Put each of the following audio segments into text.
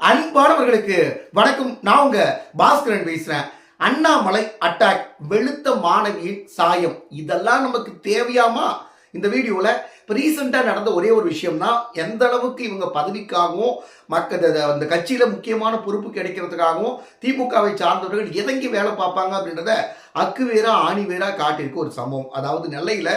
அன்பானவர்களுக்கு வணக்கம். நான் உங்க பாஸ்கரன் பேசுறேன். அண்ணாமலை அட்டாக் வெளுத்த மாணவியின் சாயம். இதெல்லாம் நமக்கு தேவையாமா? இந்த வீடியோவில் இப்போ ரீசெண்டாக நடந்த ஒரே ஒரு விஷயம்னா எந்த அளவுக்கு இவங்க பதவிக்காகவும் மக்கள் அந்த கட்சியில் முக்கியமான பொறுப்பு கிடைக்கிறதுக்காகவும் திமுகவை சார்ந்தவர்கள் எதங்கி வேலை பார்ப்பாங்க அப்படின்றத அக்கு வேறா ஆணி வேறா காட்டியிருக்க ஒரு சம்பவம் அதாவது நெல்லையில்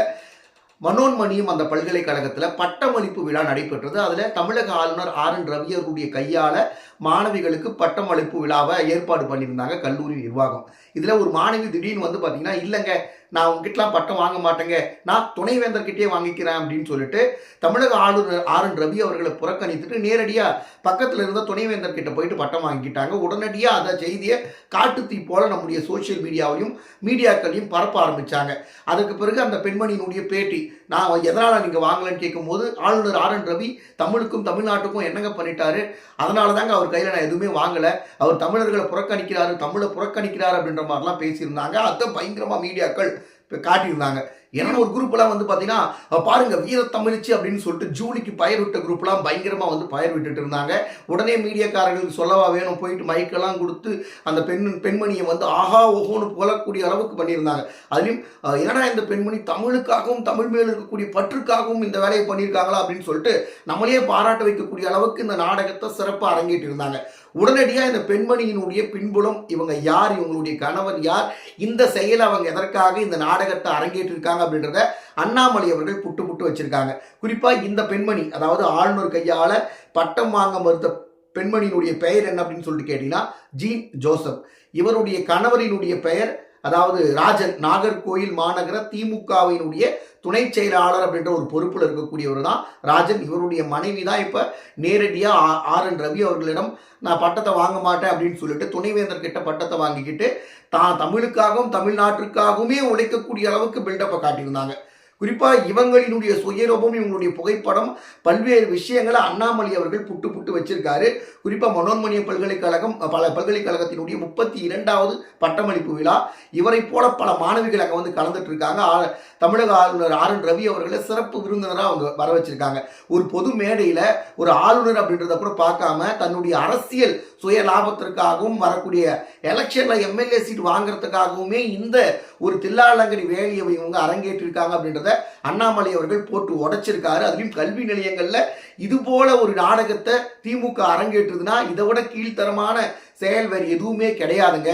மனோன்மணியும் அந்த பல்கலைக்கழகத்தில் பட்டமளிப்பு விழா நடைபெற்றது. அதில் தமிழக ஆளுநர் ஆர் என் ரவி அவருடைய கையால் மாணவிகளுக்கு பட்டமளிப்பு விழாவை ஏற்பாடு பண்ணியிருந்தாங்க கல்லூரி நிர்வாகம். இதில் ஒரு மாணவி திடீர்னு வந்து பார்த்தீங்கன்னா இல்லைங்க நான் உங்ககிட்டலாம் பட்டம் வாங்க மாட்டேங்க. நான் துணைவேந்தர்கிட்டே வாங்கிக்கிறேன் அப்படின்னு சொல்லிட்டு தமிழக ஆளுநர் ஆர் என் ரவி அவர்களை புறக்கணித்துட்டு நேரடியாக பக்கத்தில் இருந்த துணைவேந்தர்கிட்ட போயிட்டு பட்டம் வாங்கிக்கிட்டாங்க உடனடியாக அந்த செய்தியை காட்டுத்தீ போல நம்முடைய சோஷியல் மீடியாவையும் மீடியாக்களையும் பரப்ப ஆரம்பித்தாங்க அதுக்கு பிறகு அந்த பெண்மணியினுடைய பேட்டி நான் எதனால் நீங்கள் வாங்கலன்னு கேட்கும்போது ஆளுநர் ஆர் என் ரவி தமிழுக்கும் தமிழ்நாட்டுக்கும் என்னங்க பண்ணிட்டாரு? அதனால தாங்க அவர் கையில் நான் எதுவுமே வாங்கலை. அவர் தமிழர்களை புறக்கணிக்கிறாரு தமிழை புறக்கணிக்கிறார் அப்படின்ற மாதிரிலாம் பேசியிருந்தாங்க. அதை பயங்கரமாக மீடியாக்கள் காட்டியிருந்தாங்க. ஏன்னா ஒரு குரூப்லாம் வந்து பார்த்தீங்கன்னா பாருங்க வீரத்தமிழ்ச்சி அப்படின்னு சொல்லிட்டு ஜூலிக்கு பயிர் விட்ட குரூப்லாம் பயங்கரமாக வந்து பயிர் விட்டுட்டு இருந்தாங்க. உடனே மீடியாக்காரர்களுக்கு சொல்லவா வேணும் போயிட்டு மைக்கெல்லாம் கொடுத்து அந்த பெண் பெண்மணியை வந்து ஆஹா ஓஹோன்னு புகழக்கூடிய அளவுக்கு பண்ணியிருந்தாங்க. அதுலேயும் ஏன்னா என்னடா இந்த பெண்மணி தமிழுக்காகவும் தமிழ் மேல் இருக்கக்கூடிய பற்றுக்காகவும் இந்த வேலையை பண்ணியிருக்காங்களா அப்படின்னு சொல்லிட்டு நம்மளே பாராட்ட வைக்கக்கூடிய அளவுக்கு இந்த நாடகத்தை சிறப்பாக அரங்கேற்றி இருந்தாங்க உடனடியாக இந்த பெண்மணியினுடைய பின்புலம் இவங்க யார் இவங்களுடைய கணவர் யார் இந்த செயலை அவங்க எதற்காக இந்த நாடகத்தை அரங்கேற்றிருக்காங்க அப்படின்றத அண்ணாமலை அவர்கள் புட்டு புட்டு வச்சிருக்காங்க. குறிப்பாக இந்த பெண்மணி அதாவது ஆளுநர் கையால் பட்டம் வாங்க மறுத்த பெண்மணியினுடைய பெயர் என்ன அப்படின்னு சொல்லிட்டு கேட்டீங்கன்னா ஜீன் ஜோசப். இவருடைய கணவரினுடைய பெயர் அதாவது ராஜன் நாகர்கோயில் மாநகர திமுகவினுடைய துணை செயலாளர் அப்படின்ற ஒரு பொறுப்பில் இருக்கக்கூடியவர் தான் ராஜன். இவருடைய மனைவி தான் இப்போ நேரடியாக ஆர் என் ரவி அவர்களிடம் நான் பட்டத்தை வாங்க மாட்டேன் அப்படின்னு சொல்லிட்டு துணைவேந்தர் கிட்ட பட்டத்தை வாங்கிக்கிட்டு தான் தமிழுக்காகவும் தமிழ்நாட்டிற்காகவுமே உழைக்கக்கூடிய அளவுக்கு பில்டப்பை காட்டியிருந்தாங்க. குறிப்பாக இவங்களினுடைய சுயரூபம் இவங்களுடைய புகைப்படம் பல்வேறு விஷயங்களை அண்ணாமலை அவர்கள் புட்டு புட்டு வச்சிருக்காரு. குறிப்பாக மனோன்மணிய பல்கலைக்கழகம் பல பல்கலைக்கழகத்தினுடைய முப்பத்தி இரண்டாவது பட்டமளிப்பு விழா. இவரை போல பல மாணவிகள் அங்கே வந்து கலந்துட்டு இருக்காங்க. ஆ- தமிழக ஆளுநர் ஆர் என் ரவி அவர்களை சிறப்பு விருந்தினராக அவங்க வர வச்சிருக்காங்க. ஒரு பொது மேடையில் ஒரு ஆளுநர் அப்படின்றத கூட பார்க்காம தன்னுடைய அரசியல் சுய லாபத்திற்காகவும் வரக்கூடிய எலெக்ஷனில் எம்எல்ஏ சீட் வாங்குறதுக்காகவுமே இந்த ஒரு தில்லாலங்கடி வேலையை இவங்க அரங்கேற்றிருக்காங்க அப்படின்றத அண்ணாமலை அவர்கள் போட்டு உடைச்சிருக்காரு. அதுலேயும் கல்வி நிலையங்களில் இது போல ஒரு நாடகத்தை திமுக அரங்கேற்றுதுன்னா இதை விட கீழ்த்தரமான செயல் வேறு எதுவுமே கிடையாதுங்க.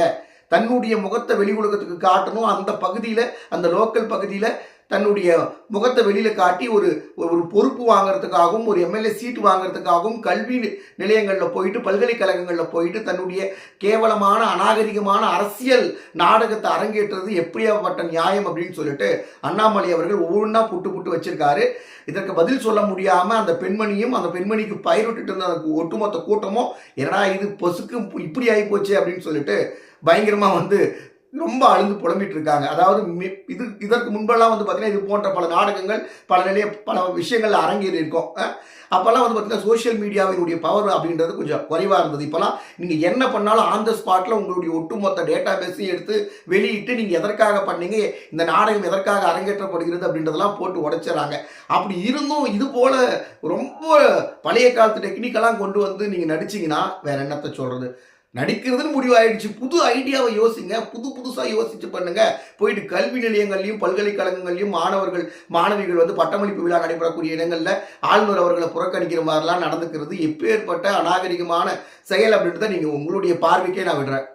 தன்னுடைய முகத்தை வெளி உலகத்துக்கு காட்டணும். அந்த பகுதியில் அந்த லோக்கல் பகுதியில் தன்னுடைய முகத்தை வெளியில் காட்டி ஒரு ஒரு பொறுப்பு வாங்குறதுக்காகவும் ஒரு எம்எல்ஏ சீட்டு வாங்குறதுக்காகவும் கல்வி நிலையங்களில் போயிட்டு பல்கலைக்கழகங்களில் போயிட்டு தன்னுடைய கேவலமான அநாகரிகமான அரசியல் நாடகத்தை அரங்கேற்றுறது எப்படியாப்பட்ட நியாயம் அப்படின்னு சொல்லிட்டு அண்ணாமலை அவர்கள் ஒவ்வொன்றா புட்டு புட்டு வச்சிருக்காரு. இதற்கு பதில் சொல்ல முடியாமல் அந்த பெண்மணியும் அந்த பெண்மணிக்கு பயிரிட்டு இருந்த ஒட்டுமொத்த கூட்டமும் என்னடா இது பொசுக்கு இப்படி ஆகி போச்சு அப்படின்னு சொல்லிட்டு பயங்கரமாக வந்து ரொம்ப அழுந்து புலம்பிட்டு இருக்காங்க. அதாவது மி- இது இதற்கு முன்பெல்லாம் வந்து பார்த்தீங்கன்னா இது போன்ற பல நாடகங்கள் பல நிலைய பல விஷயங்கள் அரங்கேறி இருக்கும். அப்போல்லாம் வந்து பார்த்தீங்கன்னா சோஷியல் மீடியாவினுடைய பவர் அப்படின்றது கொஞ்சம் குறைவாக இருந்தது. இப்போல்லாம் நீங்கள் என்ன பண்ணாலும் ஆன் த ஸ்பாட்டில் உங்களுடைய ஒட்டுமொத்த டேட்டா பேஸையும் எடுத்து வெளியிட்டு நீங்கள் எதற்காக பண்ணீங்க இந்த நாடகம் எதற்காக அரங்கேற்றப்படுகிறது அப்படின்றதெல்லாம் போட்டு உடைச்சிடறாங்க. அப்படி இருந்தும் இது போல் ரொம்ப பழைய காலத்து டெக்னிக்கெல்லாம் கொண்டு வந்து நீங்கள் நடிச்சிங்கன்னா வேற என்னத்தை சொல்கிறது நடிக்கிறதுன்னு முடிவாயிடுச்சு. புது ஐடியாவை யோசிங்க. புது புதுசாக யோசிச்சு பண்ணுங்க. போயிட்டு கல்வி நிலையங்கள்லையும் பல்கலைக்கழகங்கள்லையும் மாணவர்கள் மாணவிகள் வந்து பட்டமளிப்பு விழா நடைபெறக்கூடிய இடங்களில் ஆளுநர் அவர்களை புறக்கணிக்கிற மாதிரிலாம் நடந்துக்கிறது எப்பேற்பட்ட அநாகரிகமான செயல் அப்படின்றத நீங்கள் உங்களுடைய பார்வைக்கே நான் விடுறேன்.